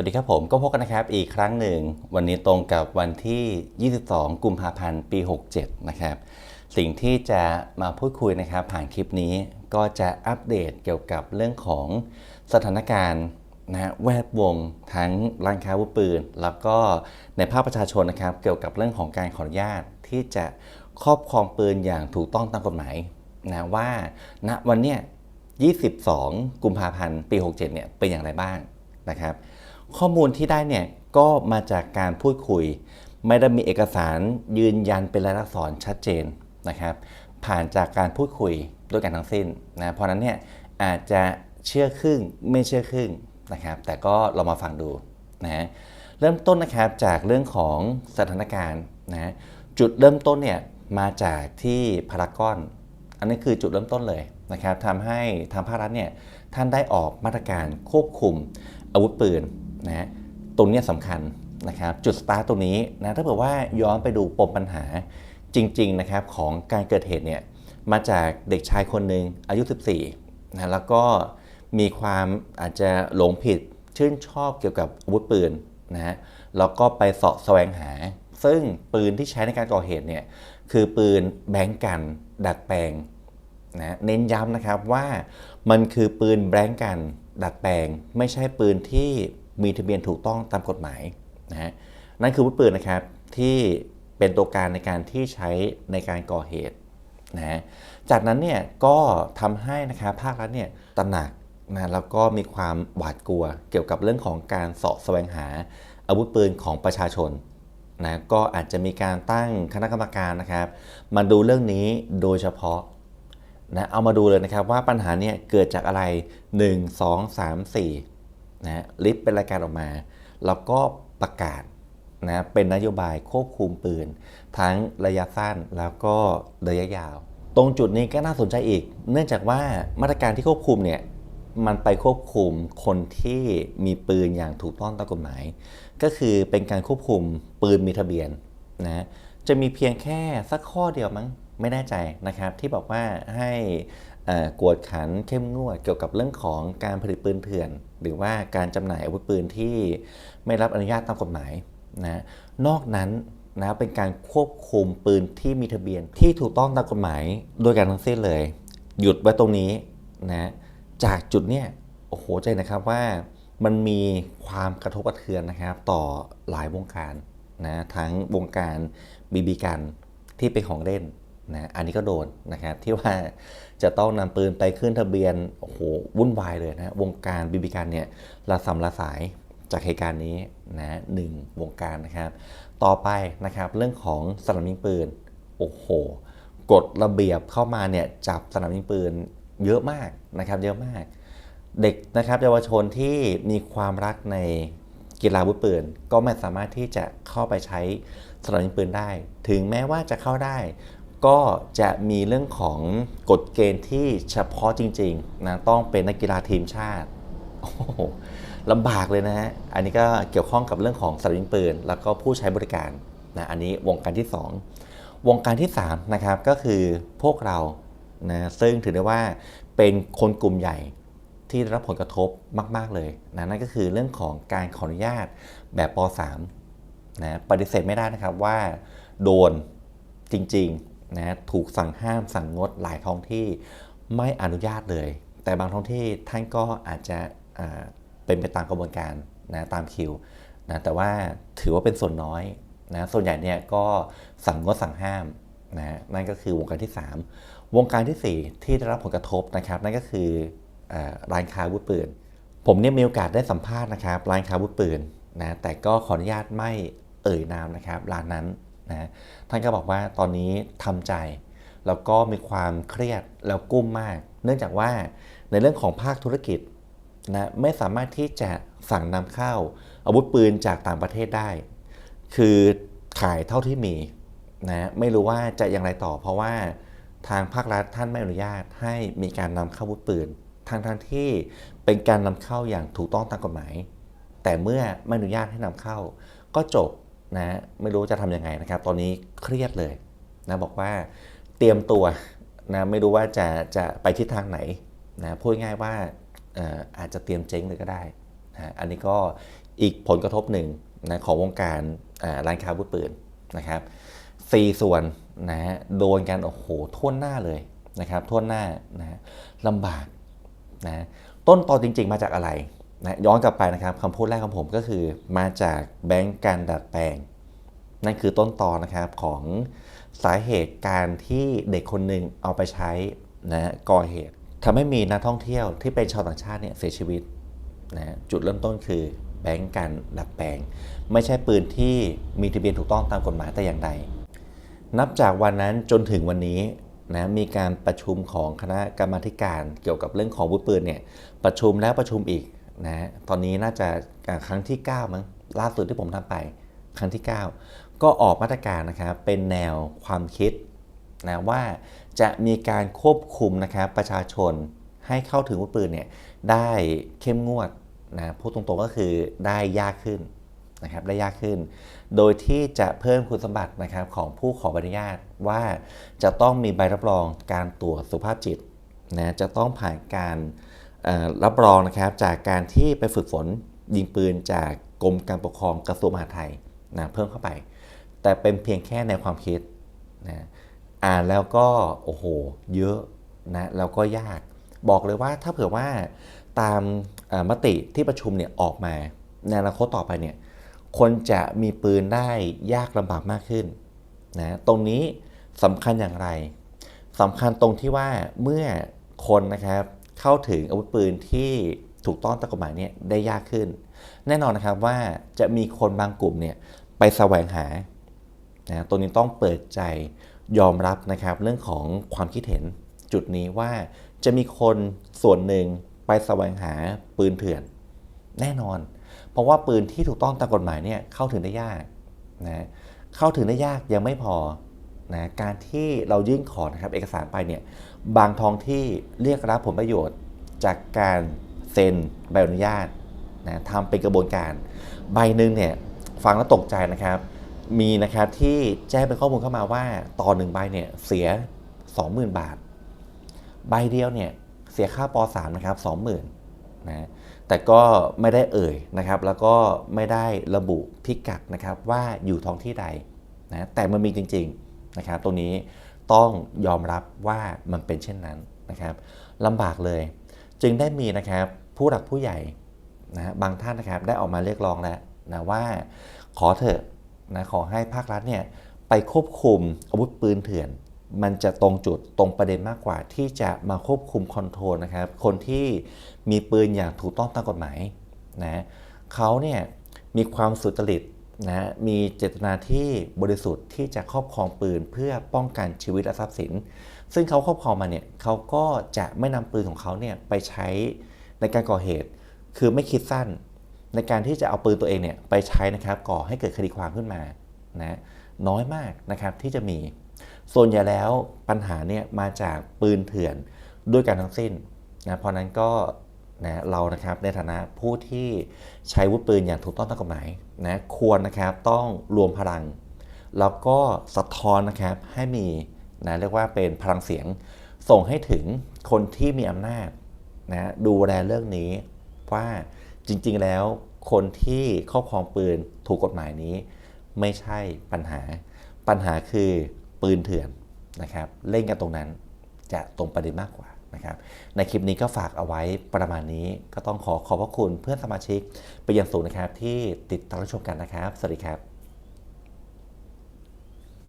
วัสดีครับผมก็พบกันนะครับอีกครั้งหนึ่ง วันนี้ตรงกับวันที่ 22 กุมภาพันธ์ปี 67 นะครับ สิ่งที่จะมาพูดคุยนะครับ ผ่านคลิปนี้ก็จะอัปเดตเกี่ยวกับเรื่องของสถานการณ์นะแวดวงทั้งร้านค้าวุธปืน แล้วก็ในภาคประชาชนนะครับ เกี่ยวกับเรื่องของการขออนุญาตที่จะครอบครองปืนอย่างถูกต้องตามกฎหมายนะว่าณวันเนี้ย22 กุมภาพันธ์ปี 67 เนี่ยเป็นอย่างไรบ้างนะครับ ข้อมูลที่ได้เนี่ยก็มาจากการพูดคุย ไม่ได้มีเอกสารยืนยันเป็นลายลักษณ์อักษรชัดเจนนะครับ ผ่านจากการพูดคุยด้วยกันทั้งสิ้นนะเพราะนั้นเนี่ยอาจจะเชื่อครึ่งไม่เชื่อครึ่งนะครับ แต่ก็เรามาฟังดูนะเริ่มต้นนะครับจากเรื่องของสถานการณ์นะจุดเริ่มต้นเนี่ยมาจากที่พารากอน อันนี้คือจุดเริ่มต้นเลยนะครับทำให้ทางภาครัฐเนี่ยท่านได้ออกมาตรการควบคุมอาวุธปืน นะตรงนี้สำคัญนะครับจุดสตาร์ตตรงนี้นะถ้าเผื่อว่าย้อนไปดูปมปัญหาจริงๆนะครับของการเกิดเหตุเนี่ยมาจากเด็กชายคนหนึ่งอายุ 14นะแล้วก็มีความอาจจะหลงผิดชื่นชอบเกี่ยวกับอาวุธปืนนะฮะแล้วก็ไปเสาะแสวงหา ซึ่งปืนที่ใช้ในการก่อเหตุเนี่ยคือปืนแบงก์กัน ดัดแปลงนะเน้นย้ำนะครับว่ามันคือปืนแบงก์กัน ดัดแปลง ไม่ใช่ปืนที่มีทะเบียนถูกต้องตามกฎหมายนะฮะนั่นคืออาวุธปืนนะครับที่เป็นตัวการในการที่ใช้ในการก่อเหตุนะฮะจากนั้นเนี่ยก็ทำให้นะครับภาครัฐเนี่ยตระหนักนะแล้วก็มีความหวาดกลัวเกี่ยวกับเรื่องของการสาะแสวงหาอาวุธปืนของประชาชนนะก็อาจจะมีการตั้งคณะกรรมการนะครับ มาดูเรื่องนี้โดยเฉพาะนะเอามาดูเลยนะครับว่าปัญหาเนี่ยเกิดจากอะไร 1 2 3 4 นะลิสต์เป็นรายการออกมา แล้วก็ประกาศนะเป็นนโยบายควบคุมปืน ทั้งระยะสั้นแล้วก็ระยะยาว ตรงจุดนี้ก็น่าสนใจอีก เนื่องจากว่ามาตรการที่ควบคุมเนี่ยมันไปควบคุมคนที่มีปืนอย่างถูกต้องตามกฎหมาย ก็คือเป็นการควบคุมปืนมีทะเบียนนะจะมีเพียงแค่สักข้อเดียวมั้งไม่แน่ใจนะครับ ที่บอกว่าให้ กวดขันเข้มงวดเกี่ยวกับเรื่องของการผลิตปืนเถื่อน หรือว่าการจำหน่ายอาวุธปืนที่ไม่รับอนุญาตตามกฎหมายนะนอกนั้นนะเป็นการควบคุมปืนที่มีทะเบียนที่ถูกต้องตามกฎหมายโดยการทั้งสิ้นเลย หยุดไว้ตรงนี้นะจากจุดเนี้ยโอ้โหใจนะครับว่ามันมีความกระทบกระเทือนนะครับ ต่อหลายวงการนะทั้งวงการบีบีกันที่เป็นของเล่น นะอันนี้ก็โดนนะครับที่ว่าจะต้องนำปืนไปขึ้นทะเบียนโอ้โหวุ่นวายเลยนะวงการบีบีกันเนี่ยละสำละสายจากเหตุการณ์นี้นะหนึ่งวงการนะครับ ต่อไปนะครับเรื่องของสนามยิงปืนโอ้โหกฎระเบียบเข้ามาเนี่ยจับสนามยิงปืนเยอะมากนะครับเยอะมาก เด็กนะครับเยาวชนที่มีความรักในกีฬาอาวุธปืน ก็ไม่สามารถที่จะเข้าไปใช้สนามยิงปืนได้ ถึงแม้ว่าจะเข้าได้ ก็จะมีเรื่องของกฎเกณฑ์ที่เฉพาะจริงๆนะต้องเป็นนักกีฬาทีมชาติโอ้โหลำบากเลยนะฮะอันนี้ก็เกี่ยวข้องกับเรื่องของสนามยิงปืน แล้วก็ผู้ใช้บริการนะอันนี้วงการที่ 2 วงการที่3นะครับก็คือพวกเรานะซึ่งถือได้ว่าเป็นคนกลุ่มใหญ่ที่ได้รับผลกระทบมาก ๆเลยนะนั่นก็คือเรื่องของการขออนุญาตแบบป .3 นะปฏิเสธไม่ได้นะครับว่าโดนจริง นะถูกสั่งห้ามสั่งงดหลายท้องที่ไม่อนุญาตเลย แต่บางท้องที่ท่านก็อาจจะเป็นไปตามกระบวนการนะตามคิวนะแต่ว่าถือว่าเป็นส่วนน้อยนะส่วนใหญ่เนี่ยก็สั่งงดสั่งห้ามนะนั่นก็คือวงการที่ 3 วงการทีสี่4 ที่ได้รับผลกระทบนะครับ นั่นก็คืออร้านค้าวุธปืน ผมเนี่ยมีโอกาสได้สัมภาษณ์นะครับร้านค้าอาวุธปืนนะแต่ก็ขออนุญาตไม่เอ่ยนามนะครับร้านนั้น นะท่านก็บอกว่าตอนนี้ทำใจ แล้วก็มีความเครียดแล้วกุ้มมาก เนื่องจากว่าในเรื่องของภาคธุรกิจนะไม่สามารถที่จะสั่งนำเข้าอาวุธปืนจากต่างประเทศได้ คือขายเท่าที่มีนะไม่รู้ว่าจะอย่างไรต่อ เพราะว่าทางภาครัฐท่านไม่อนุญาตให้มีการนำเข้าอาวุธปืนทางทางที่เป็นการนำเข้าอย่างถูกต้องตามกฎหมาย แต่เมื่อไม่อนุญาตให้นำเข้า ก็จบ นะไม่รู้จะทำยังไงนะครับ ตอนนี้เครียดเลยนะบอกว่าเตรียมตัวนะไม่รู้ว่าจะจะไปทิศทางไหนนะพูดง่ายว่าอาจจะเตรียมเจ๊งเลยก็ได้นะอันนี้ก็อีกผลกระทบหนึ่งนะของวงการร้านค้าอาวุธปืนนะครับสี่ส่วนนะฮะโดนกันโอ้โหท่วนหน้าเลยนะครับท่วนหน้านะลำบากนะต้นตอจริง ๆ มาจากอะไร นะย้อนกลับไปนะครับคำพูดแรกของผมก็คือมาจากแบงก์การดัดแปลง นั่นคือต้นตอนะครับของสาเหตุการที่เด็กคนหนึ่งเอาไปใช้นะก่อเหตุทำให้มีนักท่องเที่ยวที่เป็นชาวต่างชาติเนี่ยเสียชีวิตนะจุดเริ่มต้นคือแบงก์การดัดแปลง ไม่ใช่ปืนที่มีทะเบียนถูกต้องตามกฎหมายแต่อย่างใด นับจากวันนั้นจนถึงวันนี้นะมีการประชุมของคณะกรรมาธิการเกี่ยวกับเรื่องของวุธปืนเนี่ยประชุมแล้วประชุมอีก นะตอนนี้น่าจะครั้งที่ 9 มั้งล่าสุดที่ผมทำไป ครั้งที่ 9 ก็ออกมาตรการนะครับเป็นแนวความคิดนะว่าจะมีการควบคุมนะครับประชาชนให้เข้าถึงอาวุธปืนเนี่ยได้เข้มงวดนะพูดตรงๆก็คือได้ยากขึ้นนะครับได้ยากขึ้น โดยที่จะเพิ่มคุณสมบัตินะครับของผู้ขอใบอนุญาตว่าจะต้องมีใบรับรองการตรวจสุขภาพจิตนะจะต้องผ่านการ รับรองนะครับจากการที่ไปฝึกฝนยิงปืนจากกรมการปกครองกระทรวงมหาดไทยนะเพิ่มเข้าไป แต่เป็นเพียงแค่ในความคิดนะอ่านแล้วก็โอ้โหเยอะนะแล้วก็ยาก บอกเลยว่าถ้าเผื่อว่าตามมติที่ประชุมเนี่ยออกมาในอนาคตต่อไปเนี่ยคนจะมีปืนได้ยากลำบากมากขึ้นนะตรงนี้สำคัญอย่างไรสำคัญตรงที่ว่าเมื่อคนนะครับ เข้าถึงอาวุธปืนที่ถูกต้องตามกฎหมายเนี่ยได้ยากขึ้น แน่นอนนะครับว่าจะมีคนบางกลุ่มเนี่ยไปแสวงหานะตรงนี้ต้องเปิดใจยอมรับนะครับเรื่องของความคิดเห็นจุดนี้ว่าจะมีคนส่วนหนึ่งไปแสวงหาปืนเถื่อน แน่นอน เพราะว่าปืนที่ถูกต้องตามกฎหมายเนี่ยเข้าถึงได้ยากนะเข้าถึงได้ยากยังไม่พอ นะการที่เรายื่นขอนะครับเอกสารไปเนี่ยบางท้องที่เรียกรับผลประโยชน์ จากการเซ็นใบอนุญาตนะทำเป็นกระบวนการ ใบหนึ่งเนี่ยฟังแล้วตกใจนะครับ มีนะครับที่แจ้งเป็นข้อมูลเข้ามาว่าต่อหนึ่งใบเนี่ยเสีย 20,000 บาท ใบเดียวเนี่ยเสียค่าป .3 นะครับ20,000นะแต่ก็ไม่ได้เอ่ยนะครับ แล้วก็ไม่ได้ระบุพิกัดนะครับว่าอยู่ท้องที่ใดนะแต่มันมีจริง ๆ นะครับตรงนี้ต้องยอมรับว่ามันเป็นเช่นนั้นนะครับลำบากเลย จึงได้มีนะครับผู้หลักผู้ใหญ่นะบางท่านนะครับได้ออกมาเรียกร้องแล้วนะว่าขอเถอะนะขอให้ภาครัฐเนี่ยไปควบคุมอาวุธปืนเถื่อน มันจะตรงจุดตรงประเด็นมากกว่าที่จะมาควบคุมคอนโทรลนะครับ คนที่มีปืนอย่างถูกต้องตามกฎหมายนะเขาเนี่ยมีความสุจริต นะมีเจตนาที่บริสุทธิ์ที่จะครอบครองปืนเพื่อป้องกันชีวิตและทรัพย์สิน ซึ่งเขาครอบครองมาเนี่ยเขาก็จะไม่นำปืนของเขาเนี่ยไปใช้ในการก่อเหตุ คือไม่คิดสั้นในการที่จะเอาปืนตัวเองเนี่ยไปใช้นะครับก่อให้เกิดคดีความขึ้นมานะน้อยมากนะครับที่จะมี ส่วนใหญ่แล้วปัญหาเนี่ยมาจากปืนเถื่อนด้วยกันทั้งสิ้นนะเพราะนั้นก็ นะเรานะครับในฐานะผู้ที่ใช้อาวุธปืนอย่างถูกต้องตามกฎหมายนะควรนะครับต้องรวมพลัง แล้วก็สะท้อนนะครับให้มีนะเรียกว่าเป็นพลังเสียงส่งให้ถึงคนที่มีอำนาจนะดูแลเรื่องนี้ว่าจริงๆแล้วคนที่ครอบครองปืนถูกกฎหมายนี้ ไม่ใช่ปัญหา ปัญหาคือปืนเถื่อนนะครับ เล่นกันตรงนั้นจะตรงประเด็นมากกว่า นะครับในคลิปนี้ก็ฝากเอาไว้ประมาณนี้ ก็ต้องขอขอบพระคุณเพื่อนสมาชิกไปนอย่างสูงนะครับที่ติดตามรับชมกันนะครับ สวัสดีครับ